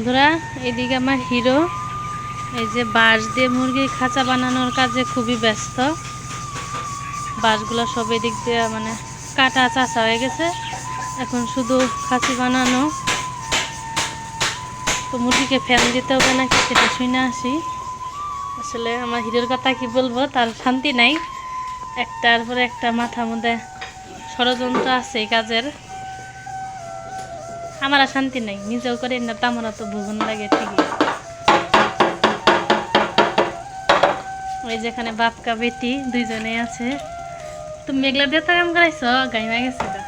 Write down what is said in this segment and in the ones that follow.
বন্ধুরা, এদিকে আমার হিরো, এই যে বাঁশ দিয়ে মুরগির খাঁচা বানানোর কাজে খুবই ব্যস্ত। বাঁশগুলো সব এদিক দিয়ে মানে কাটা চাচা হয়ে গেছে। এখন শুধু খাঁচি বানানো। তো মুরগিকে ফ্যান দিতে হবে নাকি সেটা শুনে আসি। আসলে আমার হিরোর কথা কি বলব, তার শান্তি নাই। একটার পরে একটা মাথার মধ্যে ষড়যন্ত্র আছে এই কাজের। আমার আর শান্তি নাই। নিজেও করে না তো আমার তো ভুবন লাগে, ঠিকই। ওই যেখানে বাপকা বেটি দুইজনে আছে। তুমি মেঘলা দিয়ে তো কাম করাইছ? গাইমা গেছে রে।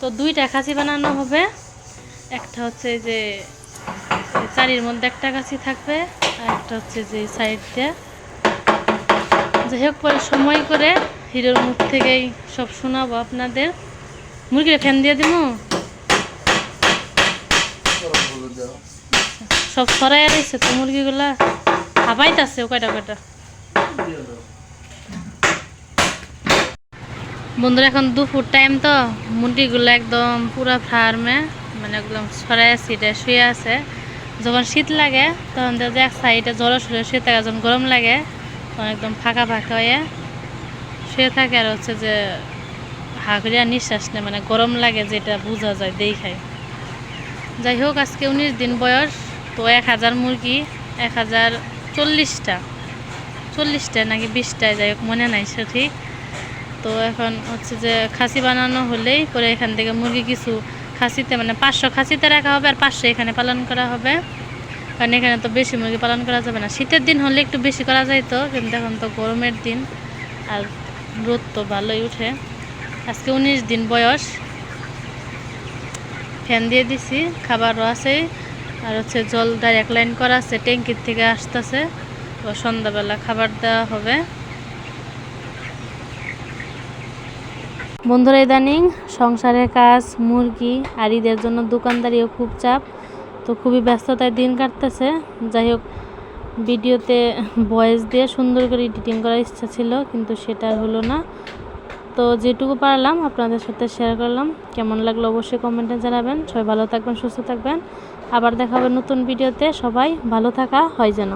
তো দুইটা খাসি বানানো হবে। একটা হচ্ছে যে, চারির মধ্যে একটা কাছি থাকবে, আর একটা হচ্ছে যে সাইড দিয়ে। যাই হোক, পরে সময় করে হিরোর মুখ থেকেই সব শোনাবো আপনাদের। মুরগিটা ফ্যান দিয়ে দিব সব সরাই রয়েছে তো মুরগিগুলা। হাবাইতেছে কয়টা কয়টা? বন্ধুরা, এখন দুপুর টাইম তো। মুরগিগুলো একদম পুরো ফার্মে মানে একদম সরাই সিটে শুয়ে আছে। যখন শীত লাগে, তখন দেখা যায় এক সাইডে জড়ো সরে শুয়ে থাকে যখন গরম লাগে, তখন একদম ফাঁকা ফাঁকা হয়ে শুয়ে থাকে আর হচ্ছে যে হাঁকড়িয়া নিঃশ্বাস নেয় মানে গরম লাগে যেটা বোঝা যায় দেখায়। যাই হোক, আজকে উনিশ দিন বয়স, তো এক হাজার মুরগি, এক হাজার চল্লিশটা চল্লিশটা নাকি বিশটায়, যাই হোক, মনে নাই সঠিক। তো এখন হচ্ছে যে খাসি বানানো হলেই পরে এখান থেকে মুরগি কিছু খাসিতে মানে পাঁচশো খাসিতে রাখা হবে আর পাঁচশো এখানে পালন করা হবে। কারণ এখানে তো বেশি মুরগি পালন করা যাবে না। শীতের দিন হলে একটু বেশি করা যায় তো, কিন্তু এখন তো গরমের দিন। আর রোদ তো ভালোই উঠে। আজকে উনিশ দিন বয়স। ফ্যান দিয়ে দিছি, খাবারও আছে, আর হচ্ছে জল ডাইরেক্ট লাইন করা আছে, ট্যাঙ্কির থেকে আসতেছে। তো সন্ধ্যাবেলা খাবার দেওয়া হবে। বন্ধুরা, ইদানিং সংসারের কাজ, মুরগি আর ঈদের জন্য দোকানদারিও খুব চাপ। তো খুবই ব্যস্ততায় দিন কাটতেছে। যাই হোক ভিডিওতে ভয়েস দিয়ে সুন্দর করে এডিটিং করার ইচ্ছা ছিল, কিন্তু সেটা হলো না। তো যেটুকু পারলাম আপনাদের সাথে শেয়ার করলাম। কেমন লাগল অবশ্যই কমেন্টে জানাবেন। সবাই ভালো থাকবেন, সুস্থ থাকবেন। আবার দেখা হবে নতুন ভিডিওতে। সবাই ভালো থাকা, হয় যেন।